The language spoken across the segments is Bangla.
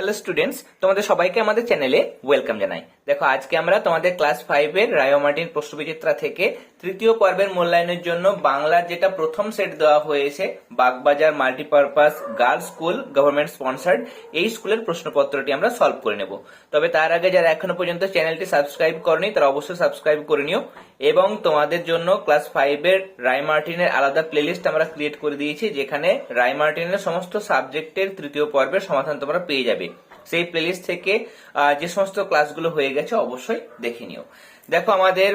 হ্যালো স্টুডেন্টস তোমাদের সবাইকে আমাদের চ্যানেলে ওয়েলকাম জানাই। দেখো, আজকে আমরা তোমাদের ক্লাস ফাইভের রায় মার্টিন প্রশ্নবিচিত্রা থেকে তৃতীয় পর্বের মূল্যায়নের জন্য বাংলার যেটা প্রথম সেট দেওয়া হয়েছে, Bagbazar multipurpose girls school government sponsored এই স্কুলের প্রশ্নপত্রটি আমরা সলভ করে নেব। তবে তার আগে যারা এখনও পর্যন্ত চ্যানেলটি সাবস্ক্রাইব করনি, তারা অবশ্যই সাবস্ক্রাইব করে নিও। এবং তোমাদের জন্য ক্লাস ফাইভের রায় মার্টিনের আলাদা প্লেলিস্ট আমরা ক্রিয়েট করে দিয়েছি, যেখানে রায় মার্টিনের সমস্ত সাবজেক্টের তৃতীয় পর্বের সমাধান তোমরা পেয়ে যাবে। সেই প্লেলিস্ট থেকে যে সমস্ত ক্লাসগুলো হয়ে গেছে অবশ্যই দেখে নিও। দেখো আমাদের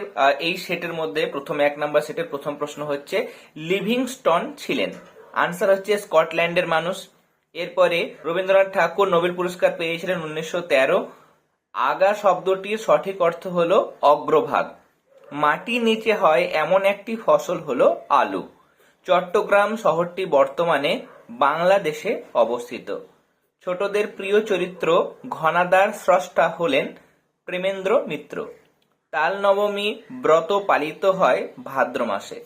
এই সেটের মধ্যে প্রথম এক নম্বর সেটের প্রথম প্রশ্ন হচ্ছে, লিভিংস্টন ছিলেন? আনসার হচ্ছে স্কটল্যান্ডের মানুষ। এরপরে রবীন্দ্রনাথ ঠাকুর নোবেল পুরস্কার পেয়েছিলেন উনিশশো তেরো। আগা শব্দটির সঠিক অর্থ হলো অগ্রভাগ। মাটি নিচে হয় এমন একটি ফসল হলো আলু। চট্টগ্রাম শহরটি বর্তমানে বাংলাদেশে অবস্থিত। ছোটদের প্রিয় চরিত্র ঘনাদার স্রষ্টা হলেন প্রেমেন্দ্র মিত্র। তাল নবমী ব্রত পালিত হয় ভাদ্র মাসে।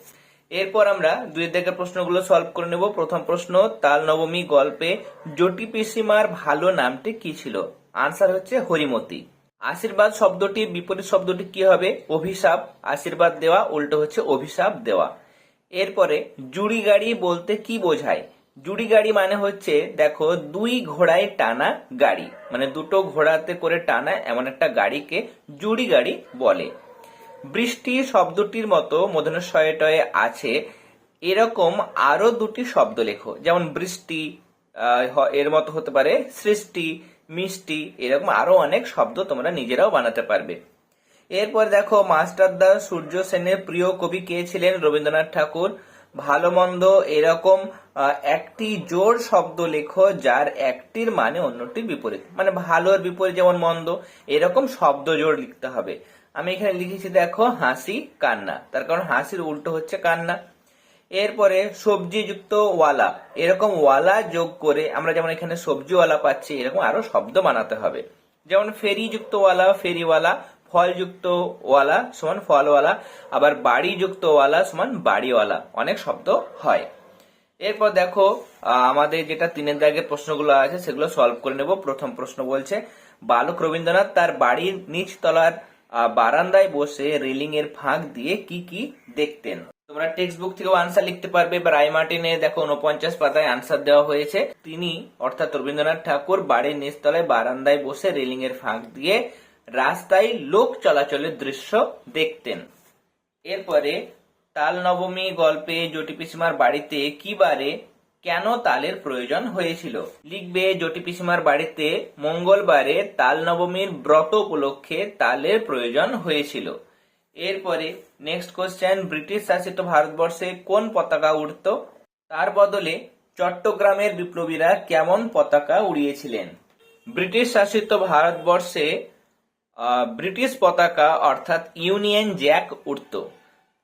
এরপর আমরা দুই দিকের প্রশ্নগুলো সলভ করে নেব। প্রথম প্রশ্ন, তাল নবমী গল্পে জটি পিসিমার ভালো নামটি কি ছিল? আনসার হচ্ছে হরিমতি। আশীর্বাদ শব্দটির বিপরীত শব্দটি কি হবে? অভিশাপ। আশীর্বাদ দেওয়া, উল্টো হচ্ছে অভিশাপ দেওয়া। এরপরে, জুড়ি গাড়ি বলতে কি বোঝায়? জুড়ি গাড়ি মানে হচ্ছে, দেখো, দুই ঘোড়ায় টানা গাড়ি। মানে দুটো ঘোড়াতে করে টানা এমন একটা গাড়িকে জুড়ি গাড়ি বলে। বৃষ্টি শব্দটির মতো মদনশয়টয়ে আছে, এরকম আরও দুটি শব্দ লেখো। যেমন বৃষ্টি এর মতো হতে পারে, সৃষ্টি, মিষ্টি, এরকম আরও অনেক শব্দ তোমরা নিজেরাও বানাতে পারবে। এরপর দেখো, মাস্টারদা সূর্য সেনের প্রিয় কবি কে ছিলেন? রবীন্দ্রনাথ ঠাকুর। ভালো মন্দ এরকম একটি জোর শব্দ লেখো, যার একটির মানে অন্যটির বিপরীত। মানে ভালোর বিপরীত যেমন মন্দ, এরকম শব্দ জোড় লিখতে হবে। আমি এখানে লিখেছি, দেখো, হাসি, কান্না। তার কারণ হাসির উল্টো হচ্ছে কান্না। এরপরে সবজি যুক্ত ওয়ালা। এরকম ওয়ালা যোগ করে আমরা যেমন এখানে সবজিওয়ালা পাচ্ছি, এরকম আরও শব্দ বানাতে হবে। যেমন ফেরি যুক্ত ওয়ালা, ফেরিওয়ালা ফল যুক্ত ওয়ালা সমান ফলওয়ালা, আবার বাড়ি যুক্ত ওয়ালা সমান বাড়িওয়ালা। অনেক শব্দ হয়। এরপর দেখো আমাদের যেটা তিনের দাগের প্রশ্নগুলো আছে, সেগুলো সলভ করে নেব। প্রথম প্রশ্ন বলছে, বালক রবীন্দ্রনাথ তার বাড়ির নিচ তলার বারান্দায় বসে রেলিং এর ফাঁক দিয়ে কি কি দেখতেন? তোমরা টেক্সট বুক থেকেও আনসার লিখতে পারবে। বা রায় মার্টিনে দেখো উনপঞ্চাশ পাতায় আনসার দেওয়া হয়েছে। তিনি, অর্থাৎ রবীন্দ্রনাথ ঠাকুর, বাড়ির নিচতলায় বারান্দায় বসে রেলিং এর ফাঁক দিয়ে রাস্তায় লোক চলাচলের দৃশ্য দেখতেন। এরপরে তাল নবমী গল্পে জটি পিসিমার বাড়িতে কি বারে, কেন তালের প্রয়োজন হয়েছিল? লিখবে জটি পিসিমার বাড়িতে মঙ্গলবারে তাল নবমীর ব্রত উপলক্ষে তালের প্রয়োজন হয়েছিল। এরপরে নেক্সট কোশ্চেন ব্রিটিশ শাসিত ভারতবর্ষে কোন পতাকা উড়ত? তার বদলে চট্টগ্রামের বিপ্লবীরা কেমন পতাকা উড়িয়েছিলেন? ব্রিটিশ শাসিত ভারতবর্ষে ব্রিটিশ পতাকা অর্থাৎ ইউনিয়ন জ্যাক উড়ত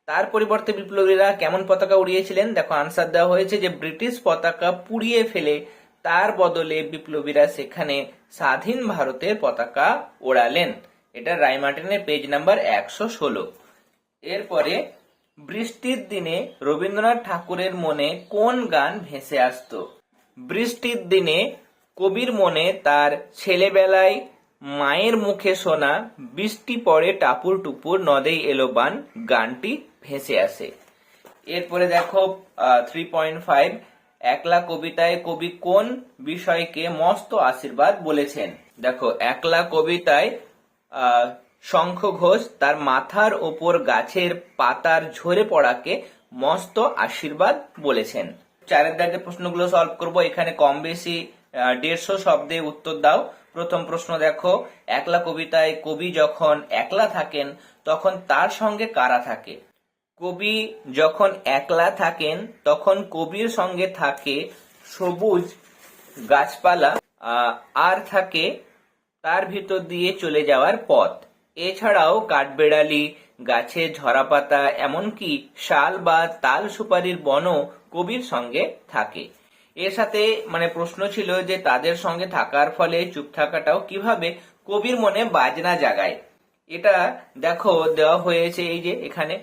তার পরিবর্তে বিপ্লবীরা কেমন পতাকা উড়িয়েছিলেন? দেখো আনসার দেওয়া হয়েছে যে ব্রিটিশ পতাকা পুড়িয়ে ফেলে তার বদলে বিপ্লবীরা সেখানে স্বাধীন ভারতের পতাকা ওড়ালেন। এটা রায়মার্টিনের পেজ নাম্বার একশো ষোলো। এরপরে, বৃষ্টির দিনে রবীন্দ্রনাথ ঠাকুরের মনে কোন গান ভেসে আসতো? বৃষ্টির দিনে কবির মনে তার ছেলেবেলায় মায়ের মুখে শোনা বৃষ্টি পড়ে টাপুর টুপুর নদেই এলো বান, গানটি ভেসে আসে। এরপরে দেখো থ্রি পয়েন্ট ফাইভ একলা কবিতায় কবি কোন বিষয়কে মস্ত আশীর্বাদ বলেছেন? দেখো, একলা কবিতায় শঙ্খ ঘোষ তার মাথার ওপর গাছের পাতার ঝরে পড়াকে মস্ত আশীর্বাদ বলেছেন। চারের দাগের প্রশ্নগুলো সলভ করব। এখানে কম বেশি দেড়শো শব্দে উত্তর দাও। প্রথম প্রশ্ন দেখো, একলা কবিতায় কবি যখন একলা থাকেন, তখন তার সঙ্গে কারা থাকে? কবি যখন একলা থাকেন, তখন কবির সঙ্গে থাকে সবুজ গাছপালা আর থাকে তার ভিতর দিয়ে চলে যাওয়ার পথ। এছাড়াও কাঠবেড়ালি, গাছে ঝরা পাতা, এমনকি শাল বা তাল সুপারির বনও কবির সঙ্গে থাকে। এর সাথে মানে প্রশ্ন ছিল যে তাদের সঙ্গে থাকার ফলে চুপ থাকাটাও কীভাবে কবির মনে বাজনা জাগায়। এটা দেখো দেওয়া হয়েছে এই যে এখানে।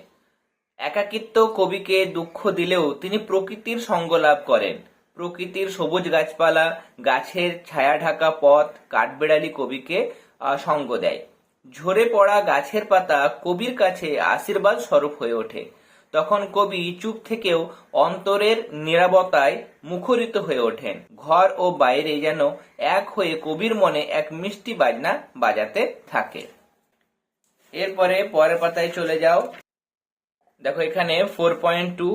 একাকিত্ব কবিকে দুঃখ দিলেও তিনি প্রকৃতির সঙ্গ লাভ করেন। প্রকৃতির সবুজ গাছপালা, গাছের ছায়া ঢাকা পথ, কাঠবেড়ালি কবিকে সঙ্গ দেয়। ঝরে পড়া গাছের পাতা কবির কাছে আশীর্বাদ স্বরূপ হয়ে ওঠে। তখন কবি চুপ থেকেও অন্তরের নিরাপত্তায় মুখরিত হয়ে ওঠেন। ঘর ও বাইরে যেন এক হয়ে কবির মনে এক মিষ্টি বাজনা বাজাতে থাকে। এরপরে পরের পাতায় চলে যাও। দেখো এখানে ফোর পয়েন্ট টু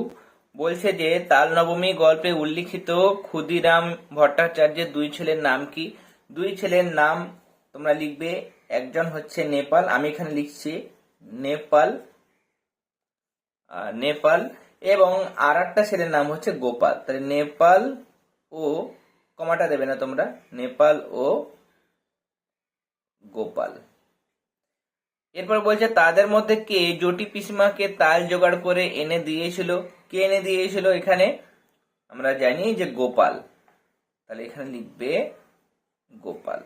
বলছে যে তাল নবমী গল্পে উল্লিখিত ক্ষুদিরাম ভট্টাচার্যের দুই ছেলের নাম কি? দুই ছেলের নাম তোমরা লিখবে, একজন হচ্ছে নেপাল, আমি এখানে লিখছি নেপাল। নেপাল এবং আর একটা ছেলের নাম হচ্ছে গোপাল। তাহলে নেপাল ও কমাটা দেবে না তোমরা। নেপাল ও গোপাল। এরপর বলছে, তাদের মধ্যে কে জটি পিসিমাকে তাল জোগাড় করে এনে দিয়েছিল? কে এনে দিয়েছিল এখানে? আমরা জানি যে গোপাল। তাহলে এখানে লিখবে গোপাল।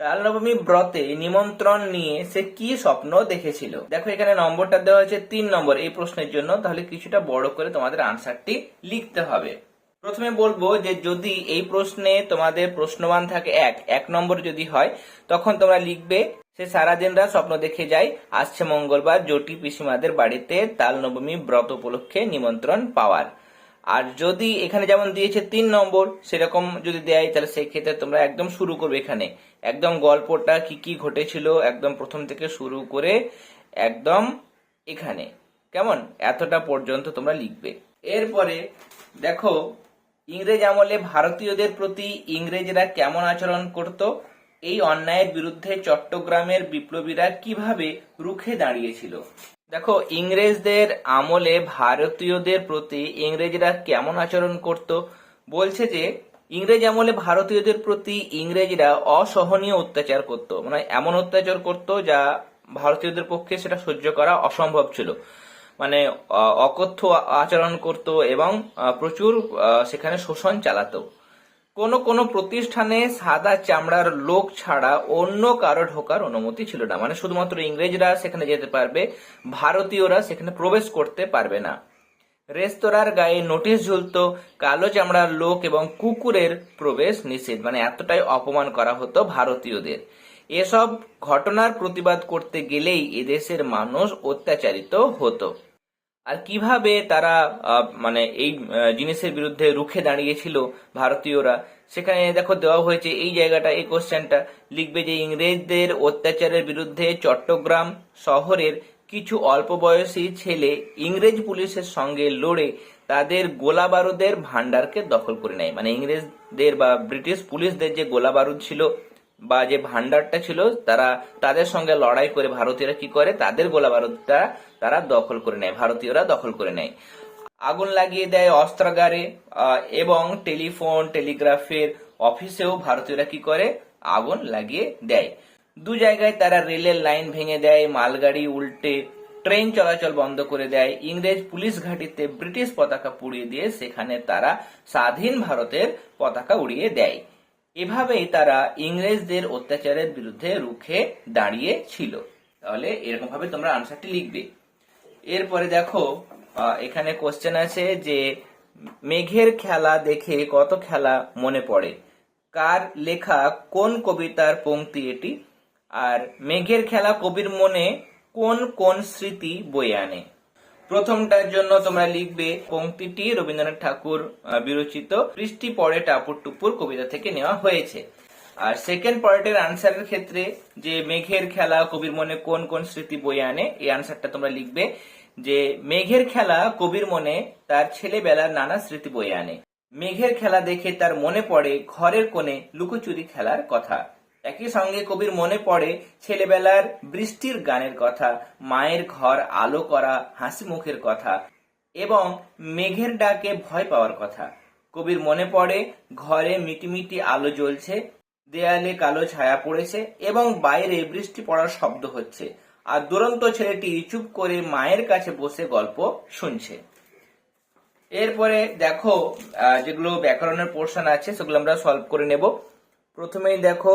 তাল নবমী ব্রতে নিমন্ত্রণ নিয়ে সে কি স্বপ্ন দেখেছিল? দেখো, এখানে নম্বরটা দেওয়া হয়েছে তিন নম্বর। এই প্রশ্নের জন্য তাহলে কিছুটা বড় করে তোমাদের আনসারটি লিখতে হবে। প্রথমে বলব যে, যদি এই প্রশ্নে তোমাদের প্রশ্নবান থাকে এক এক নম্বর যদি হয়, তখন তোমরা লিখবে, সে সারাদিন রাত স্বপ্ন দেখে যায়, আসছে মঙ্গলবার জটি পিসিমাদের বাড়িতে তাল নবমী ব্রত উপলক্ষে নিমন্ত্রণ পাওয়ার। আর যদি এখানে যেমন দিয়েছে তিন নম্বর, সেরকম যদি দেয়, তাহলে সেক্ষেত্রে তোমরা একদম শুরু করবে এখানে। একদম গল্পটা কি কি ঘটেছিল, একদম প্রথম থেকে শুরু করে একদম এখানে। কেমন? এতটা পর্যন্ত তোমরা লিখবে। এরপরে দেখো, ইংরেজ আমলে ভারতীয়দের প্রতি ইংরেজরা কেমন আচরণ করত? এই অন্যায়ের বিরুদ্ধে চট্টগ্রামের বিপ্লবীরা কীভাবে রুখে দাঁড়িয়েছিল? দেখো, ইংরেজদের আমলে ভারতীয়দের প্রতি ইংরেজরা কেমন আচরণ করত? বলছে যে, ইংরেজ আমলে ভারতীয়দের প্রতি ইংরেজরা অসহনীয় অত্যাচার করত। মানে এমন অত্যাচার করত যা ভারতীয়দের পক্ষে সেটা সহ্য করা অসম্ভব ছিল। মানে অকথ্য আচরণ করত এবং প্রচুর সেখানে শোষণ চালাতো। কোন কোন প্রতিষ্ঠানে সাদা চামড়ার লোক ছাড়া অন্য কারও ঢোকার অনুমতি ছিল না। মানে শুধুমাত্র ইংরেজরা সেখানে যেতে পারবে, ভারতীয়রা সেখানে প্রবেশ করতে পারবে না। রেস্তোরাঁর গায়ে নোটিশ ঝুলতো, কালো চামড়ার লোক এবং কুকুরের প্রবেশ নিষেধ। মানে এতটাই অপমান করা হতো ভারতীয়দের। এসব ঘটনার প্রতিবাদ করতে গেলেই এদেশের মানুষ অত্যাচারিত হতো। আর কীভাবে তারা মানে এই জিনিসের বিরুদ্ধে রুখে দাঁড়িয়েছিল ভারতীয়রা? সেখানে দেখো দেওয়া হয়েছে, এই জায়গাটা, এই কোশ্চেনটা, লিখবে যে ইংরেজদের অত্যাচারের বিরুদ্ধে চট্টগ্রাম শহরের কিছু অল্প বয়সী ছেলে ইংরেজ পুলিশের সঙ্গে লড়ে তাদের গোলা বারুদের ভান্ডারকে দখল করে নেয়। মানে ইংরেজদের বা ব্রিটিশ পুলিশদের যে গোলা বারুদ ছিল বা যে ভান্ডারটা ছিল, তারা তাদের সঙ্গে লড়াই করে ভারতীয়রা কি করে? তাদের গোলা বারুদটা তারা দখল করে নেয়, ভারতীয়রা দখল করে নেয়। আগুন লাগিয়ে দেয় অস্ত্রাগারে এবং টেলিফোন, টেলিগ্রাফের অফিসেও ভারতীয়রা কি করে? আগুন লাগিয়ে দেয়। দু জায়গায় তারা রেলের লাইন ভেঙে দেয়, মালগাড়ি উল্টে, ট্রেন চলাচল বন্ধ করে দেয়। ইংরেজ পুলিশ ঘাঁটিতে ব্রিটিশ পতাকা পুড়িয়ে দিয়ে সেখানে তারা স্বাধীন ভারতের পতাকা উড়িয়ে দেয়। এভাবেই তারা ইংরেজদের অত্যাচারের বিরুদ্ধে রুখে দাঁড়িয়ে ছিল তাহলে এরকম ভাবে তোমরা আনসারটি লিখবে। এরপরে দেখো এখানে কোশ্চেন আছে যে, মেঘের খেলা দেখে কত খেলা মনে পড়ে? কার লেখা কোন কবিতার পংক্তি এটি? আর মেঘের খেলা কবির মনে কোন কোন স্মৃতি বয়ে আনে? প্রথমটার জন্য তোমরা লিখবে পংক্তিটি রবীন্দ্রনাথ ঠাকুর বিরচিত। বৃষ্টি পড়ে টাপুর টুপুর কবিতা থেকে নেওয়া হয়েছে। আর সেকেন্ড পার্টের আনসারের ক্ষেত্রে যে মেঘের খেলা কবির মনে কোন কোন স্মৃতি বয়ে আনে, এই আনসারটা তোমরা লিখবে যে মেঘের খেলা কবির মনে তার ছেলেবেলার নানা স্মৃতি বয়ে আনে। মেঘের খেলা দেখে তার মনে পড়ে ঘরের কোণে লুকোচুরি খেলার কথা। একই সঙ্গে কবির মনে পড়ে ছেলেবেলার বৃষ্টির গানের কথা, মায়ের ঘর আলো করা, হাসি মুখের কথা এবং মেঘের ডাকে ভয় পাওয়ার কথা। কবির মনে পড়ে, ঘরে মিটিমিটি আলো জ্বলছে, দেয়ালে কালো ছায়া পড়েছে এবং বাইরে বৃষ্টি পড়ার শব্দ হচ্ছে আর দুরন্ত ছেলেটি চুপ করে মায়ের কাছে বসে গল্প শুনছে। এরপরে দেখো যেগুলো ব্যাকরণের পোর্শন আছে, সেগুলো আমরা সলভ করে নেব। প্রথমেই দেখো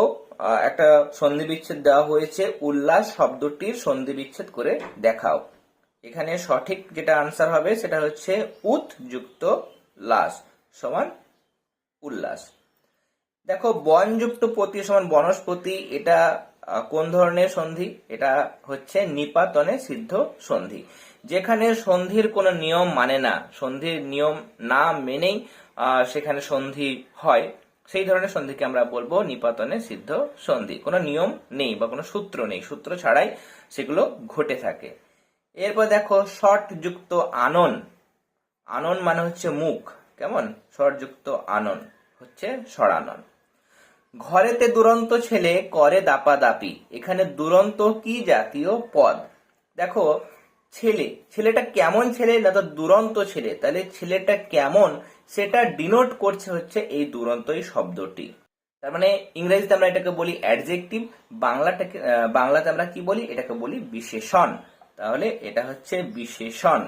একটা সন্ধি বিচ্ছেদ দেওয়া হয়েছে, উল্লাস শব্দটির সন্ধি বিচ্ছেদ করে দেখাও। এখানে সঠিক যেটা আনসার হবে সেটা হচ্ছে উত যুক্ত লাস সমান উল্লাস। দেখো, বনযুক্ত পতি সমান বনস্পতি, এটা কোন ধরনের সন্ধি? এটা হচ্ছে নিপাতনে সিদ্ধ সন্ধি। যেখানে সন্ধির কোনো নিয়ম মানে না, সন্ধির নিয়ম না মেনেই সেখানে সন্ধি হয়। সেই ধরনের সন্ধিকে আমরা বলব নিপাতনে সিদ্ধ সন্ধি। কোনো নিয়ম নেই বা কোনো সূত্র নেই। সূত্র ছাড়াই সেগুলো ঘটে থাকে। এরপর দেখো শর্ট যুক্ত আনন। আনন মানে হচ্ছে মুখ। কেমন? স্বরযুক্ত আনন হচ্ছে স্বরানন ঘরেতে দুরন্ত ছেলে করে দাপাদাপি। এখানে দুরন্ত কি জাতীয় পদ? দেখো, ছেলে। ছেলেটা কেমন ছেলে? না তো দুরন্ত ছেলে। তাহলে ছেলেটা কেমন সেটা ডিনোট করছে হচ্ছে এই দুরন্ত এই শব্দটি। তার মানে ইংরেজিতে আমরা এটাকে বলি অ্যাডজেক্টিভ বাংলাটাকে বাংলাতে আমরা কি বলি? এটাকে বলি বিশেষণ। তাহলে এটা হচ্ছে বিশেষণ।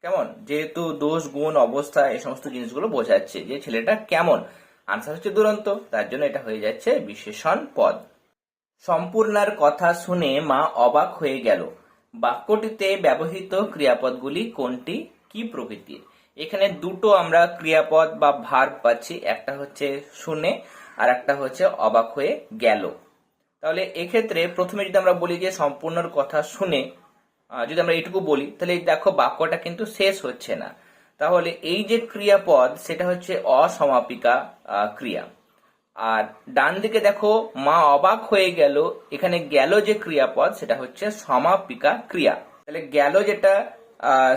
কেমন? যেহেতু দোষ, গুণ, অবস্থা এই সমস্ত জিনিসগুলো বোঝাচ্ছে যে ছেলেটা কেমন। আনসার হচ্ছে দুরন্ত, তার জন্য এটা হয়ে যাচ্ছে বিশেষণ পদ। সম্পূর্ণার কথা শুনে মা অবাক হয়ে গেল। বাক্যটিতে ব্যবহৃত ক্রিয়াপদগুলি কোনটি? কি প্রকৃতির? এখানে দুটো আমরা ক্রিয়াপদ বা ভার পাচ্ছি, একটা হচ্ছে শুনে আর একটা হচ্ছে অবাক হয়ে গেল। তাহলে এক্ষেত্রে প্রথমে যদি আমরা বলি যে সম্পূর্ণর কথা শুনে যদি আমরা এইটুকু বলি, তাহলে দেখো বাক্যটা কিন্তু শেষ হচ্ছে না। তাহলে এই যে ক্রিয়াপদ, সেটা হচ্ছে অসমাপিকা ক্রিয়া। আর ডান দিকে দেখো, মা অবাক হয়ে গেল, এখানে গেল যে ক্রিয়াপদ, সেটা হচ্ছে সমাপিকা ক্রিয়া। তাহলে গেল যেটা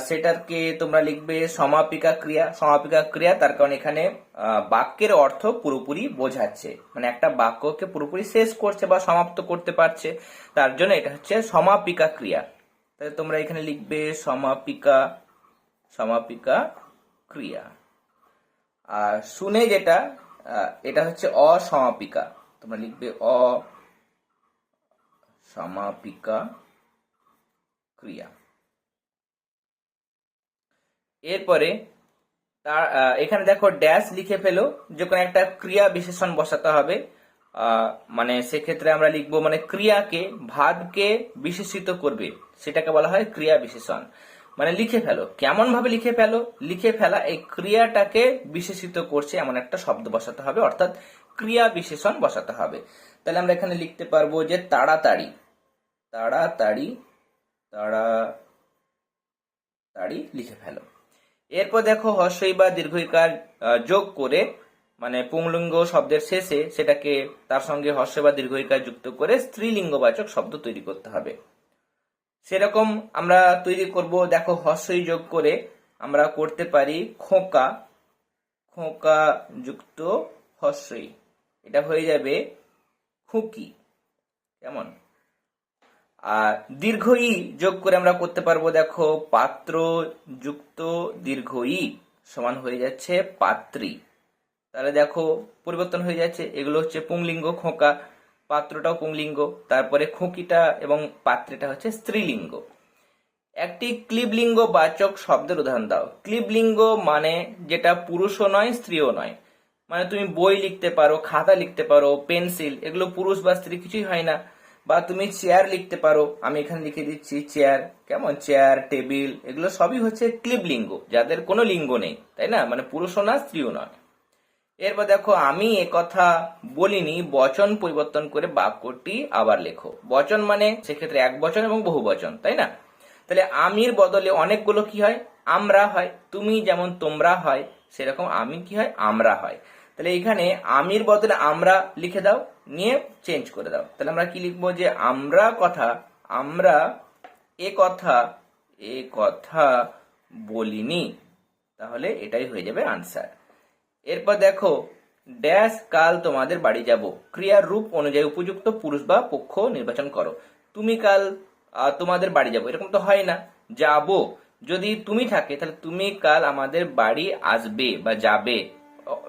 সেটাকে তোমরা লিখবে সমাপিকা ক্রিয়া। সমাপিকা ক্রিয়া, তার কারণ এখানে বাক্যের অর্থ পুরোপুরি বোঝাচ্ছে। মানে একটা বাক্যকে পুরোপুরি শেষ করছে বা সমাপ্ত করতে পারছে, তার জন্য এটা হচ্ছে সমাপিকা ক্রিয়া। তাহলে তোমরা এখানে লিখবে সমাপিকা সমাপিকা ক্রিয়া। আর শুনে যেটা এটা হচ্ছে অসমাপিকা। তোমরা লিখবে অ সমাপিকা ক্রিয়া। এরপরে তার এখানে দেখো ড্যাশ লিখে ফেলো যে কোনো একটা ক্রিয়া বিশেষণ বসাতে হবে মানে সেক্ষেত্রে আমরা লিখব মানে ক্রিয়াকে ভাবকে বিশেষিত করবে, সেটাকে বলা হয় ক্রিয়া বিশেষণ। মানে লিখে ফেলো কেমন ভাবে লিখে ফেলো, লিখে ফেলা এই ক্রিয়াটাকে বিশেষিত করছে এমন একটা শব্দ বসাতে হবে, অর্থাৎ ক্রিয়া বিশেষণ বসাতে হবে। তাহলে আমরা এখানে লিখতে পারব যে তাড়াতাড়ি তাড়াতাড়ি তাড়া তাড়ি লিখে ফেলো। এরপর দেখো হর্ষই বা দীর্ঘইকার আহ, যোগ করে মানে পুংলিঙ্গ শব্দের শেষে সেটাকে তার সঙ্গে হর্ষ বা দীর্ঘইকার যুক্ত করে স্ত্রীলিঙ্গবাচক শব্দ তৈরি করতে হবে। সেরকম আমরা তৈরি করব দেখো হর্ষই যোগ করে আমরা করতে পারি খোকা খোকা যুক্ত হর্ষই এটা হয়ে যাবে খুকি। কেমন? আর দীর্ঘ ই যোগ করে আমরা করতে পারব, দেখো, পাত্র যুক্ত দীর্ঘ ই সমান হয়ে যাচ্ছে পাত্রী। তাহলে দেখো, পরিবর্তন হয়ে যাচ্ছে, এগুলো হচ্ছে পুংলিঙ্গ, খোঁকা, পাত্রটাও পুংলিঙ্গ, তারপরে খোঁকিটা এবং পাত্রীটা হচ্ছে স্ত্রীলিঙ্গ। একটি ক্লিবলিঙ্গ বাচক শব্দের উদাহরণ দাও। ক্লিবলিঙ্গ মানে যেটা পুরুষও নয়, স্ত্রীও নয়। মানে তুমি বই লিখতে পারো, খাতা লিখতে পারো, পেন্সিল, এগুলো পুরুষ বা স্ত্রী কিছুই হয় না। বা তুমি চেয়ার লিখতে পারো। আমি এখানে লিখে দিচ্ছি চেয়ার কেমন? চেয়ার টেবিল এগুলো সবই হচ্ছে ক্লিপ লিঙ্গ, যাদের কোনো লিঙ্গ নেই, তাই না? মানে পুরুষও না, স্ত্রীও নয়। এরপর দেখো, আমি কথা বলিনি, বচন পরিবর্তন করে বাক্যটি আবার লেখো। বচন মানে সেক্ষেত্রে এক বচন এবং বহু বচন, তাই না? তাহলে আমির বদলে অনেকগুলো কি হয়? আমরা হয়। তুমি যেমন তোমরা হয়, সেরকম আমি কি হয়? আমরা হয়। তাহলে এখানে আমির বদলে আমরা লিখে দাও। নিয়ে চেঞ্জ করে দাও। তাহলে আমরা কি লিখব যে আমরা কথা, আমরা এ কথা এ কথা বলিনি। তাহলে এটাই হয়ে যাবে আনসার এরপর দেখো ড্যাশ কাল তোমাদের বাড়ি যাব। ক্রিয়ার রূপ অনুযায়ী উপযুক্ত পুরুষ বা পক্ষ নির্বাচন করো। তুমি কাল তোমাদের বাড়ি যাব। এরকম তো হয় না। যাব। যদি তুমি থাকে, তাহলে তুমি কাল আমাদের বাড়ি আসবে বা যাবে।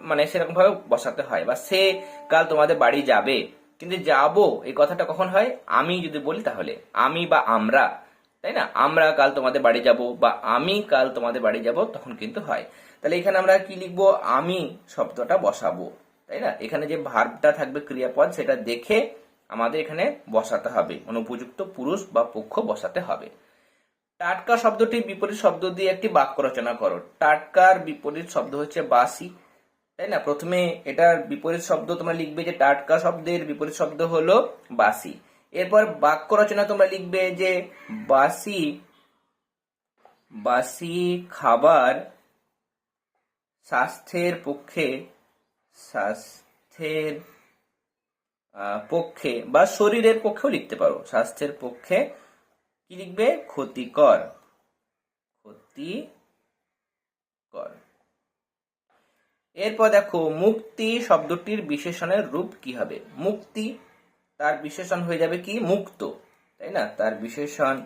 মানে সেরকম ভাবে বসাতে হয়। বা সে কাল তোমাদের বাড়ি যাবে। কিন্তু যাব, এই কথাটা কখন হয়? আমি যদি বলি তাহলে। আমি বা আমরা। তাই না? আমরা কাল তোমাদের বাড়ি যাব বা আমি কাল তোমাদের বাড়ি যাব, তখন কিন্তু হয়। তাহলে এখানে আমরা কি লিখব? আমি শব্দটা বসাবো। তাই না? এখানে যে ভার্বটা থাকবে ক্রিয়াপদ, সেটা দেখে আমাদের এখানে বসাতে হবে। উপযুক্ত পুরুষ বা পক্ষ বসাতে হবে। টাটকা শব্দটি বিপরীত শব্দ দিয়ে একটি বাক্য রচনা করো। টাটকার বিপরীত শব্দ হচ্ছে বাসি। তাই না? প্রথমে এটার বিপরীত শব্দ তোমরা লিখবে যে টাটকা শব্দের বিপরীত শব্দ হলো বাসি। এরপর বাক্য রচনা তোমরা লিখবে যে বাসি বাসি খাবার স্বাস্থ্যের পক্ষে স্বাস্থ্যের পক্ষে বা শরীরের পক্ষেও লিখতে পারো। স্বাস্থ্যের পক্ষে কি লিখবে? ক্ষতিকর। ক্ষতিকর। এরপর দেখো, মুক্তি শব্দটির বিশেষণের রূপ কি হবে? মুক্তি, তার বিশেষণ হয়ে যাবে কি? মুক্ত, তাই না? তার বিশেষণ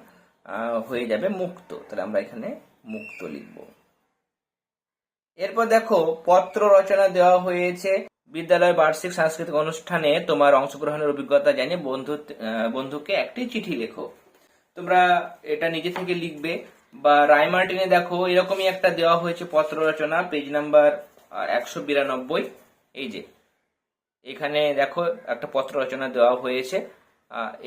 হয়ে যাবে মুক্ত। তাহলে আমরা এখানে মুক্ত লিখব। এরপর দেখো, পত্র রচনা দেওয়া হয়েছে। বিদ্যালয় বার্ষিক সাংস্কৃতিক অনুষ্ঠানে তোমার অংশগ্রহণের অভিজ্ঞতা জানিয়ে বন্ধু বন্ধুকে একটি চিঠি লেখো। তোমরা এটা নিজে থেকে লিখবে। বা রায়মার্টিনে দেখো, এরকমই একটা দেওয়া হয়েছে পত্র রচনা, পেজ নাম্বার একশো বিরানব্বই। এই যে, এখানে দেখো একটা পত্র রচনা দেওয়া হয়েছে।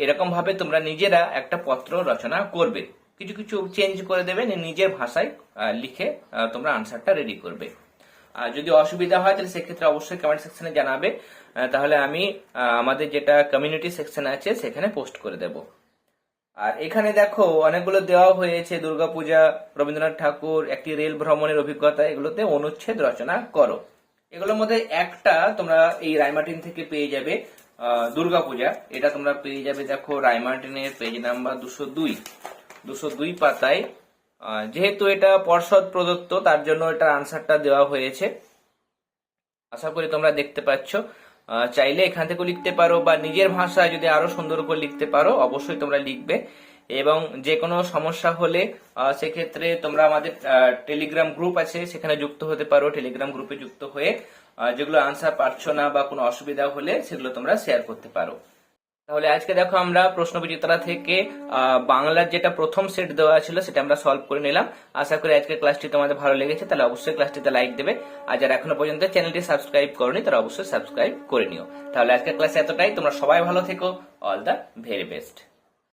এরকম ভাবে তোমরা নিজেরা একটা পত্র রচনা করবে। কিছু কিছু চেঞ্জ করে দেবে নিজের ভাষায় লিখে তোমরা আনসারটা রেডি করবে। আর যদি অসুবিধা হয়, তাহলে সেক্ষেত্রে অবশ্যই কমেন্ট সেকশনে জানাবে। তাহলে আমি আমাদের যেটা কমিউনিটি সেকশন আছে, সেখানে পোস্ট করে দেবো। আর এখানে দেখো অনেকগুলো দেওয়া হয়েছে, দুর্গাপূজা, রবীন্দ্রনাথ ঠাকুর, একটি রেল ভ্রমণের অভিজ্ঞতা, এগুলোতে অনুচ্ছেদ রচনা করো। এগুলোর মধ্যে একটা তোমরা এই রায়মার্টিন থেকে পেয়ে যাবে দুর্গাপূজা। এটা তোমরা পেয়ে যাবে দেখো রায়মার্টিনের পেজ নাম্বার দুশো দুই। দুশো দুই পাতায়। যেহেতু এটা পর্ষদ প্রদত্ত, তার জন্য এটার আনসারটা দেওয়া হয়েছে। আশা করি তোমরা দেখতে পাচ্ছ। চাইলে এখান থেকেও লিখতে পারো বা নিজের ভাষায় যদি আরও সুন্দর করে লিখতে পারো, অবশ্যই তোমরা লিখবে। এবং যে কোনো সমস্যা হলে সেক্ষেত্রে তোমরা আমাদের টেলিগ্রাম গ্রুপ আছে, সেখানে যুক্ত হতে পারো টেলিগ্রাম গ্রুপে যুক্ত হয়ে যেগুলো আনসার পারছ না বা কোনো অসুবিধা হলে সেগুলো তোমরা শেয়ার করতে পারো। তাহলে আজকে দেখো আমরা প্রশ্ন বিজেতারা থেকে বাংলার যেটা প্রথম সেট দেওয়া ছিল সেটা আমরা সলভ করে নিলাম। আশা করি আজকের ক্লাসটি তোমাদের ভালো লেগেছে, তাহলে অবশ্যই ক্লাসটিতে লাইক দেবে। আর যারা এখনও পর্যন্ত চ্যানেলটি সাবস্ক্রাইব করনি, তারা অবশ্যই সাবস্ক্রাইব করে নিও। তাহলে আজকের ক্লাসে এতটাই, তোমরা সবাই ভালো থেকো অল দ্য ভেরি বেস্ট